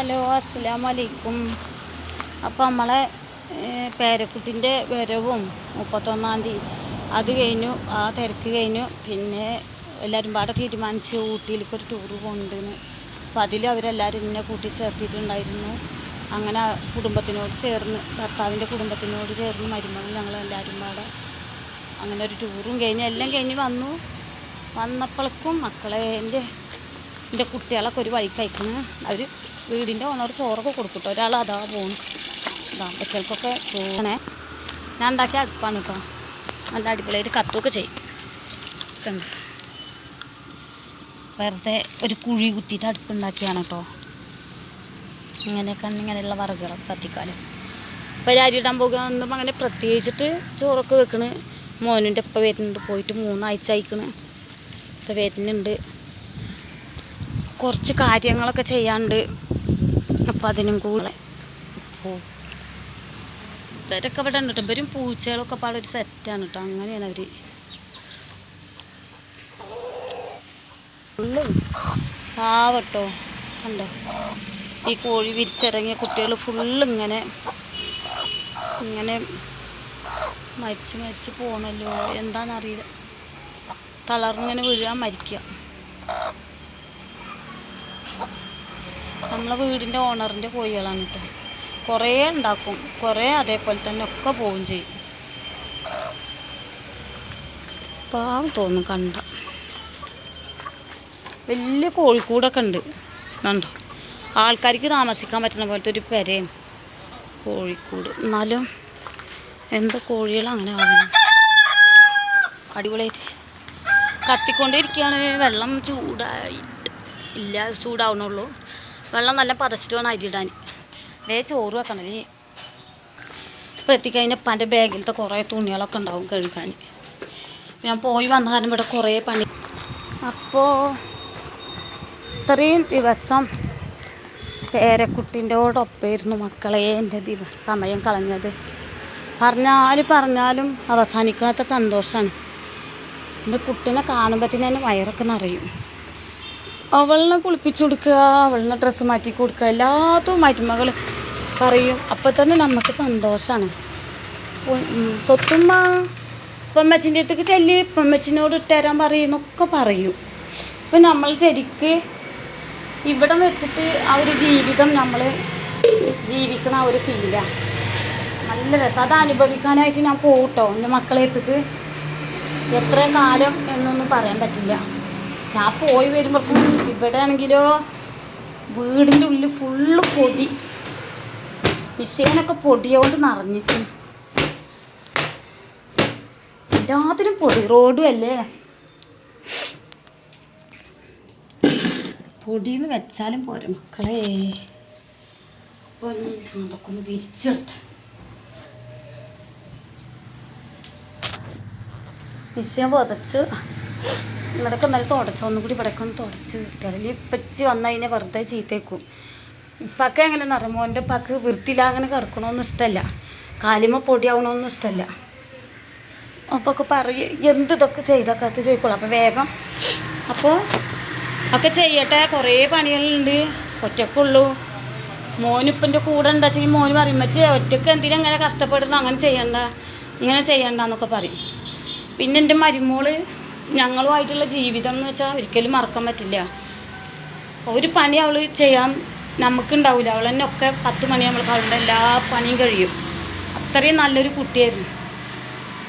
Hello അസ്സലാമു അലൈക്കും അപ്പോൾ നമ്മളെ പേരക്കുട്ടിന്റെ വരവും മുപ്പത്തൊന്നാം തീയതി അത് കഴിഞ്ഞു ആ തിരക്ക് കഴിഞ്ഞു. പിന്നെ എല്ലാവരും പാടെ തീരുമാനിച്ച് ഊട്ടിയിലേക്ക് ഒരു ടൂറ് പോകുന്നുണ്ടെന്ന് അപ്പോൾ അതിൽ അവരെല്ലാവരും എന്നെ കൂട്ടി ചേർത്തിട്ടുണ്ടായിരുന്നു അങ്ങനെ കുടുംബത്തിനോട് ചേർന്ന് ഭർത്താവിന്റെ കുടുംബത്തിനോട് ചേർന്ന് മരുമകൾ ഞങ്ങളെല്ലാവരും പാടെ അങ്ങനെ ഒരു ടൂറും കഴിഞ്ഞ്. എല്ലാം കഴിഞ്ഞ് വന്നു. വന്നപ്പോഴേക്കും മക്കളെ എന്റെ എന്റെ കുട്ടികളൊക്കെ ഒരു വഴിക്ക് അവർ വീടിന്റെ ഓണർ ചോറൊക്കെ കൊടുക്കട്ടോ ഒരാൾ അതാ പോകുന്നു ദാമ്പത്യങ്ങൾക്കൊക്കെ പോകണേ ഞാൻ ഉണ്ടാക്കിയ അടുപ്പാണ് കേട്ടോ നല്ല അടിപൊളിയായിട്ട് കത്തുമൊക്കെ ചെയ്യും. വെറുതെ ഒരു കുഴി കുത്തിയിട്ട് അടുപ്പുണ്ടാക്കിയാണ് കേട്ടോ ഇങ്ങനെയൊക്കെ ഇങ്ങനെയുള്ള വറുകളൊക്കെ കത്തിക്കാലും. ഇപ്പോൾ അരി ഇടാൻ പോകുമ്പോൾ അങ്ങനെ പ്രത്യേകിച്ചിട്ട് ചോറൊക്കെ വെക്കണ്. മോനിന്റെ ഇപ്പം വരുന്നുണ്ട് പോയിട്ട് മൂന്നാഴ്ച അയക്കണ് ഇപ്പം വരുന്നുണ്ട്. കുറച്ച് കാര്യങ്ങളൊക്കെ ചെയ്യാണ്ട് അപ്പം അതിനും കൂടെ. അപ്പോൾ ഇവരൊക്കെ ഇവിടെ ഉണ്ട് ഇവരും പൂച്ചകളൊക്കെ പാടെ ഒരു സെറ്റാണ് കേട്ടോ. അങ്ങനെയാണ് അവർ ഫുള്ള് കണ്ടോ? ഈ കോഴി വിരിച്ചിറങ്ങിയ കുട്ടികൾ ഫുള്ള് ഇങ്ങനെ ഇങ്ങനെ മരിച്ച് മരിച്ച് പോകണല്ലോ എന്താണെന്നറിയില്ല തളർന്നിങ്ങനെ വീഴാൻ മരിക്കുക നമ്മളെ വീടിന്റെ ഓണറിന്റെ കോഴികളാണ് കേട്ടോ. കുറേ ഉണ്ടാക്കും. കുറേ അതേപോലെ തന്നെ ഒക്കെ പോവുകയും ചെയ്യും. പാവം തോന്നും കണ്ട. വലിയ കോഴിക്കൂടൊക്കെ ഉണ്ട്. കണ്ടോ? ആൾക്കാർക്ക് താമസിക്കാൻ പറ്റുന്ന പോലത്തെ ഒരു പെരയും കോഴിക്കൂട്. എന്നാലും എന്താ കോഴികൾ അങ്ങനെ ആവുന്നു അടിപൊളിയായിട്ട് കത്തിക്കൊണ്ടിരിക്കുകയാണ് വെള്ളം ചൂടായി ഇല്ല ചൂടാവണുള്ളൂ വെള്ളം നല്ല പതച്ചിട്ട് വേണം അരിയിടാൻ. വേ ചോറ് വെക്കണം. ഇനി ഇപ്പം എത്തിക്കഴിഞ്ഞാൽ പന്റെ ബാഗിലത്തെ കുറേ തുണികളൊക്കെ ഉണ്ടാവും കഴുകാൻ. ഞാൻ പോയി വന്ന കാരണം ഇവിടെ കുറേ പണി. അപ്പോൾ ഇത്രയും ദിവസം പേരക്കുട്ടിന്റെയോടൊപ്പമായിരുന്നു മക്കളെ എന്റെ സമയം കളഞ്ഞത്. പറഞ്ഞാൽ പറഞ്ഞാലും അവസാനിക്കാത്ത സന്തോഷമാണ് എന്റെ കുട്ടീനെ തന്നെ വയറൊക്കെ നിറയും. അവളിനെ കുളിപ്പിച്ചു കൊടുക്കുക അവളിനെ ഡ്രസ്സ് മാറ്റി കൊടുക്കുക എല്ലാത്തും മരുമകൾ പറയും. അപ്പം തന്നെ നമുക്ക് സന്തോഷമാണ് സ്വത്തുമ്മ പൊമ്മച്ചിന്റെ അടുത്തേക്ക് ചെല്ലി പൊമ്മച്ചിനോട് ഇട്ടുതരാൻ പറയുന്നൊക്കെ പറയും. അപ്പം നമ്മൾ ശരിക്ക് ഇവിടെ വെച്ചിട്ട് ആ ഒരു ജീവിതം നമ്മൾ ജീവിക്കണ ആ ഒരു ഫീലാണ് നല്ല രസം. അത് അനുഭവിക്കാനായിട്ട് ഞാൻ പോകട്ടോ എന്റെ മക്കളെ അടുത്തേക്ക്. എത്ര കാലം എന്നൊന്നും പറയാൻ പറ്റില്ല. ഞാൻ പോയി വരുമ്പോൾ ഇവിടെ ആണെങ്കിലോ വീടിന്റെ ഉള്ളിൽ ഫുള്ള് പൊടി. മിഷീനൊക്കെ പൊടിയോണ്ട് നിറഞ്ഞിട്ടു. എല്ലാത്തിനും പൊടി. റോഡും അല്ലേ? പൊടിന്ന് വെച്ചാലും പോരെ മക്കളെ. അപ്പോൾ അതൊക്കെ ഒന്ന് വിരിച്ചിട്ടെ മിഷീൻ പുതച്ച്. ഇവിടെയൊക്കെ നല്ല തുടച്ചു? ഒന്നും കൂടി ഇവിടെ ഒന്ന് തുടച്ച് അല്ലെങ്കിൽ ഇപ്പച്ചി വന്നു കഴിഞ്ഞാൽ വെറുതെ ചീത്തേക്കും. ഇപ്പൊക്കെ എങ്ങനെ അറിയാം മോന്റെ ഉപ്പാക്ക് വൃത്തിയില്ല അങ്ങനെ കിടക്കണമെന്നും ഇഷ്ടമല്ല കാലിമ പൊടിയാവണമെന്നും ഇഷ്ടമല്ല അപ്പോൾ ഒക്കെ പറയും എന്ത് ഇതൊക്കെ ചെയ്തൊക്കെ ചോദിക്കോളൂ. അപ്പോൾ വേഗം. അപ്പോൾ ഒക്കെ ചെയ്യട്ടെ. കുറേ പണികളുണ്ട്. ഒറ്റക്കുള്ളൂ. മോനിപ്പന്റെ കൂടെ എന്താ വെച്ചെങ്കിൽ മോന് വെച്ച് ഒറ്റയ്ക്ക് എന്തിനും അങ്ങനെ കഷ്ടപ്പെടുന്നു? അങ്ങനെ ചെയ്യണ്ട. ഇങ്ങനെ ചെയ്യണ്ട എന്നൊക്കെ പറയും. പിന്നെ എന്റെ മരുമോൾ ഞങ്ങളുമായിട്ടുള്ള ജീവിതം എന്ന് വെച്ചാൽ ഒരിക്കലും മറക്കാൻ പറ്റില്ല. ഒരു പണി അവൾ ചെയ്യാൻ നമുക്കുണ്ടാവില്ല അവൾ തന്നെ ഒക്കെ പത്ത് മണിയാകുമ്പോൾ അവളുടെ എല്ലാ പണിയും കഴിയും. അത്രയും നല്ലൊരു കുട്ടിയായിരുന്നു.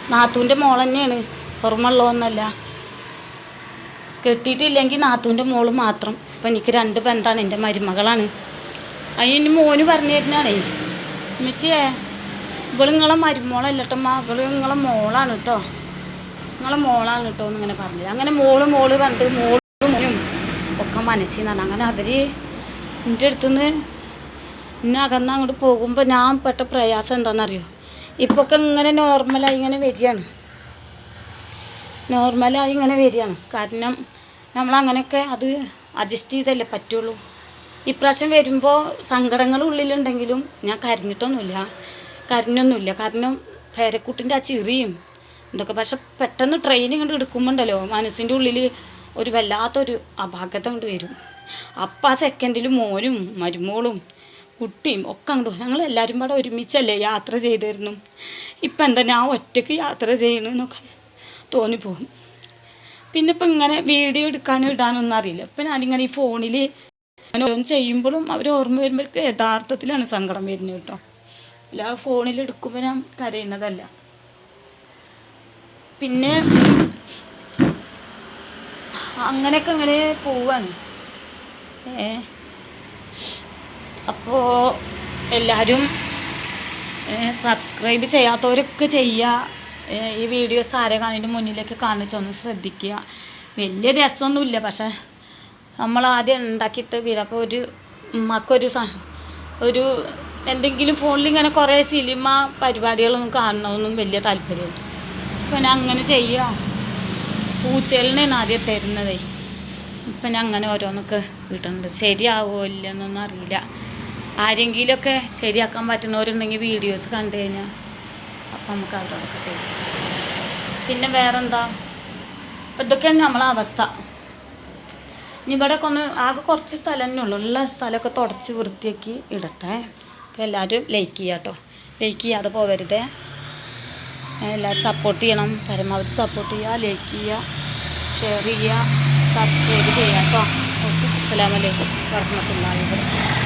നാത്തൂന്റെ മോൾ തന്നെയാണ്. ഓർമ്മയുള്ളതൊന്നല്ല. കെട്ടിയിട്ടില്ലെങ്കിൽ നാത്തൂന്റെ മോൾ മാത്രം. അപ്പം എനിക്ക് രണ്ട് ബന്ധമാണ് എന്റെ മരുമകളാണ്. അതിന് മോന് പറഞ്ഞു തരുന്നതാണേ. ഉമ്മച്ചിയേ ഇവളിങ്ങളെ നിങ്ങളെ മരുമോളല്ലട്ടമ്മ. ഇവൾ നിങ്ങളെ മോളാണ് കേട്ടോ. നിങ്ങളെ മോളാണ് കേട്ടോ എന്നിങ്ങനെ പറഞ്ഞു അങ്ങനെ മോൾ മോൾ പറഞ്ഞിട്ട് മോളും ഒക്കെ മനസ്സിൽ നിന്നാണ് അങ്ങനെ അവർ എന്റെ അടുത്തുനിന്ന് എന്നെ അകന്ന് അങ്ങോട്ട് പോകുമ്പോൾ ഞാൻ പെട്ട പ്രയാസം എന്താണെന്നറിയോ ഇപ്പോൾ ഒക്കെ ഇങ്ങനെ നോർമലായി ഇങ്ങനെ വരികയാണ്. നോർമലായി ഇങ്ങനെ വരികയാണ്. കാരണം നമ്മൾ അങ്ങനെയൊക്കെ അത് അഡ്ജസ്റ്റ് ചെയ്തല്ലേ പറ്റുള്ളൂ. ഇപ്രാവശ്യം വരുമ്പോൾ സങ്കടങ്ങൾ ഉള്ളിലുണ്ടെങ്കിലും ഞാൻ കരഞ്ഞിട്ടൊന്നുമില്ല. കരഞ്ഞൊന്നുമില്ല. കാരണം പേരക്കുട്ടിന്റെ ആ ചിറിയും ഇതൊക്കെ പക്ഷെ പെട്ടെന്ന് ട്രെയിൻ ഇങ്ങോട്ട് എടുക്കുമ്പോണ്ടല്ലോ മനസ്സിന്റെ ഉള്ളിൽ ഒരു വല്ലാത്തൊരു അപാകത കൊണ്ട് വരും. അപ്പം ആ സെക്കൻഡിൽ മോനും മരുമോളും കുട്ടിയും ഒക്കെ അങ്ങോട്ട് ഞങ്ങൾ എല്ലാവരും പാടെ ഒരുമിച്ചല്ലേ യാത്ര ചെയ്തിരുന്നു ഇപ്പം എന്താ ഞാൻ ഒറ്റയ്ക്ക് യാത്ര ചെയ്യണമെന്നൊക്കെ തോന്നിപ്പോകും. പിന്നെ ഇപ്പം ഇങ്ങനെ വീഡിയോ എടുക്കാനും ഇടാനൊന്നും അറിയില്ല. ഇപ്പം ഞാനിങ്ങനെ ഈ ഫോണിൽ ഓരോന്ന് ചെയ്യുമ്പോഴും അവർ ഓർമ്മ വരുമ്പോൾ യഥാർത്ഥത്തിലാണ് സങ്കടം വരുന്നത് കേട്ടോ. അല്ല ഫോണിൽ എടുക്കുമ്പോൾ ഞാൻ കരയുന്നതല്ല. പിന്നെ അങ്ങനെയൊക്കെ അങ്ങനെ പോവാണ്. അപ്പോൾ എല്ലാവരും സബ്സ്ക്രൈബ് ചെയ്യാത്തവരൊക്കെ ചെയ്യുക ഈ വീഡിയോസ് ആരെ കാണിന്റെ മുന്നിലേക്ക് കാണിച്ചൊന്ന് ശ്രദ്ധിക്കുക. വലിയ രസമൊന്നുമില്ല പക്ഷേ നമ്മൾ ആദ്യം ഉണ്ടാക്കിയിട്ട് വീടപ്പോൾ ഒരു ഉമ്മക്കൊരു ഒരു എന്തെങ്കിലും ഫോണിൽ ഇങ്ങനെ കുറേ സിനിമ പരിപാടികളൊന്നും കാണണമെന്നും വലിയ താല്പര്യമില്ല അപ്പോൾ ഞാൻ അങ്ങനെ ചെയ്യുക പൂച്ചകളിനാണ് ആദ്യം തരുന്നതേ. ഇപ്പം ഞാൻ അങ്ങനെ ഓരോന്നൊക്കെ കിട്ടുന്നുണ്ട് ശരിയാവോ ഇല്ലെന്നൊന്നും അറിയില്ല. ആരെങ്കിലുമൊക്കെ ശരിയാക്കാൻ പറ്റുന്നവരുണ്ടെങ്കിൽ വീഡിയോസ് കണ്ടു കഴിഞ്ഞാൽ അപ്പം നമുക്ക് അവരോടൊക്കെ ശരി പിന്നെ വേറെന്താ? അപ്പം ഇതൊക്കെയാണ് നമ്മളെ അവസ്ഥ. ഇനി ഇവിടെയൊക്കെ ഒന്ന് ആകെ കുറച്ച് സ്ഥലം തന്നെ ഉള്ളൂ. ഉള്ള സ്ഥലമൊക്കെ തുടച്ച് വൃത്തിയാക്കി ഇടട്ടെ. എല്ലാവരും ലൈക്ക് ചെയ്യാം കേട്ടോ ലൈക്ക് ചെയ്യാതെ പോവരുതേ. എല്ലാവരും സപ്പോർട്ട് ചെയ്യണം. പരമാവധി സപ്പോർട്ട് ചെയ്യുക ലൈക്ക് ചെയ്യുക ഷെയർ ചെയ്യുക സബ്സ്ക്രൈബ് ചെയ്യുക കേട്ടോ ഓക്കെ അസ്സാം വലൈക്കും വബറകാതുഹു.